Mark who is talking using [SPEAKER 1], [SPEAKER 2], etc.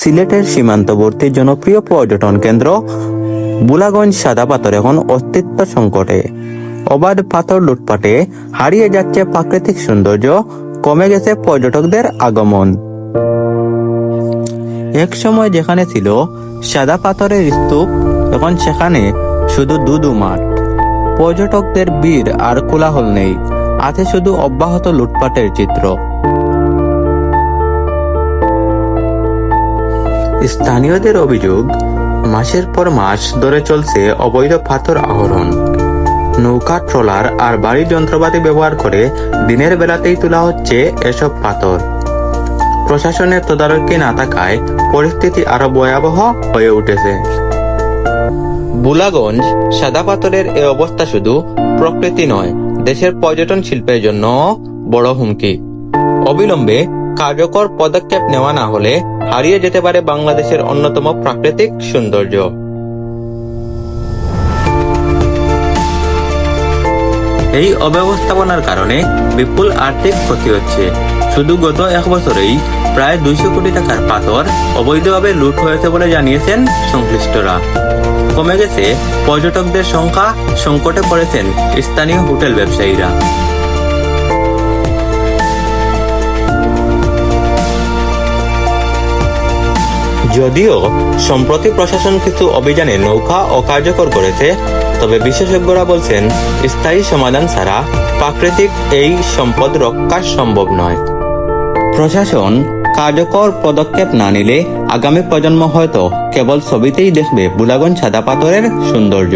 [SPEAKER 1] সিলেটের সীমান্তবর্তী জনপ্রিয় পর্যটন কেন্দ্র বুলাগঞ্জ সাদা পাথর এখন অস্তিত্ব সংকটে। অবাধ পাথর লুটপাটে হারিয়ে যাচ্ছে প্রাকৃতিক সৌন্দর্য, কমে গেছে পর্যটকদের আগমন। এক সময় যেখানে ছিল সাদা পাথরের স্তূপ, এখন সেখানে শুধু দুদু মাঠ। পর্যটকদের ভিড় আর কোলাহল নেই। আছে শুধু অব্যাহত লুটপাটের চিত্র। স্থানীয়দের অভিযোগ, মাসের পর মাস ধরে চলছে অবৈধ পাথর আহরণ। নৌকা, ট্রলার আর বাড়ি যন্ত্রপাতি ব্যবহার করে দিনের বেলাতেই তোলা হচ্ছে এসব পাথর। প্রশাসনের তদারকি না থাকায় পরিস্থিতি আরও ভয়াবহ হয়ে উঠেছে। বুলাগঞ্জ, সাদা পাথরের এ অবস্থা শুধু প্রকৃতি নয় দেশের পর্যটন শিল্পের জন্য বড় হুমকি। অবিলম্বে কার্যকর পদক্ষেপ নেওয়া না হলে হারিয়ে যেতে পারে বাংলাদেশের অন্যতম প্রাকৃতিক সৌন্দর্য। এই অব্যবস্থাপনার কারণে বিপুল আর্থিক ক্ষতি হচ্ছে। শুধু গত এক বছরেই প্রায় দুইশো কোটি টাকার পাথর অবৈধভাবে লুট হয়েছে বলে জানিয়েছেন সংশ্লিষ্টরা। কমে গেছে, পর্যটকদের সংখ্যা সংকটে পড়েছেন স্থানীয় হোটেল ব্যবসায়ীরা। যদিও, সম্প্রতি প্রশাসন কিছু অভিযানে নৌকা অকার্যকর করেছে, তবে বিশেষজ্ঞরা বলছেন, স্থায়ী সমাধান ছাড়া প্রাকৃতিক এই সম্পদ রক্ষা সম্ভব নয়। প্রশাসন কার্যকর পদক্ষেপ না নিলে আগামী প্রজন্ম হয়তো কেবল ছবিতেই দেখবে বুলাগন সাদা পাথরের সৌন্দর্য।